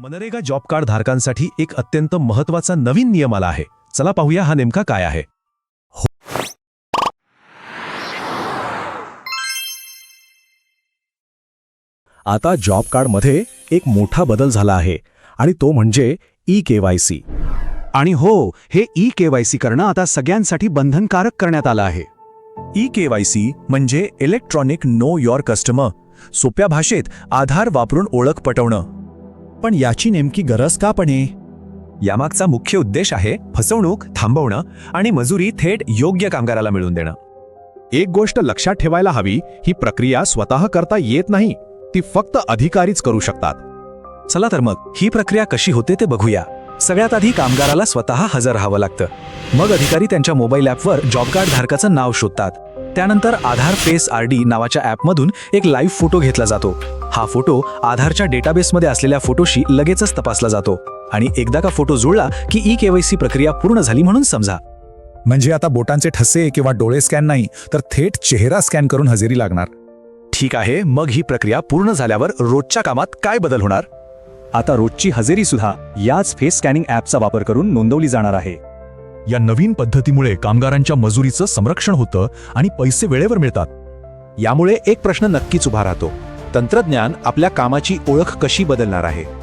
MNREGA job card धारकांसाठी एक अत्यंत महत्त्वाचा नवीन नियम आला आहे. चला पाहूया हा नेमका काय आहे. हो. आता जॉब कार्डमध्ये एक मोठा बदल झाला आहे आणि तो म्हणजे ई के वाय सी. आणि हो हे ई केवायसी करणं आता सगळ्यांसाठी बंधनकारक करण्यात आलं आहे. ई के वाय सी म्हणजे इलेक्ट्रॉनिक नो युअर कस्टमर सोप्या भाषेत आधार वापरून ओळख पटवणं. पण याची नेमकी गरज का पणे यामागचा मुख्य उद्देश आहे फसवणूक थांबवणं आणि मजुरी थेट योग्य कामगाराला मिळवून देणं. एक गोष्ट लक्षात ठेवायला हवी ही प्रक्रिया स्वतः करता येत नाही ती फक्त अधिकारीच करू शकतात. चला तर मग ही प्रक्रिया कशी होते ते बघूया. सगळ्यात आधी कामगाराला स्वतः हजर राहावं लागतं. मग अधिकारी त्यांच्या मोबाईल ॲपवर जॉब कार्ड धारकाचं नाव शोधतात. त्यानंतर आधार फेस आर डी नावाच्या ॲपमधून एक लाईव्ह फोटो घेतला जातो. हा फोटो आधारच्या डेटाबेसमध्ये असलेल्या फोटोशी लगेचच तपासला जातो आणि एकदा का फोटो जुळला की ई केवायसी प्रक्रिया पूर्ण झाली म्हणून समजा. म्हणजे आता बोटांचे ठसे किंवा डोळे स्कॅन नाही तर थेट चेहरा स्कॅन करून हजेरी लागणार. ठीक आहे मग ही प्रक्रिया पूर्ण झाल्यावर रोजच्या कामात काय बदल होणार? आता रोजची हजेरी सुद्धा याच फेस स्कॅनिंग ॲपचा वापर करून नोंदवली जाणार आहे. या नवीन पद्धतीमुळे कामगारांच्या मजुरीचं संरक्षण होतं आणि पैसे वेळेवर मिळतात. यामुळे एक प्रश्न नक्कीच उभा राहतो. तंत्रज्ञान आपल्या कामाची ओळख कशी बदलणार आहे?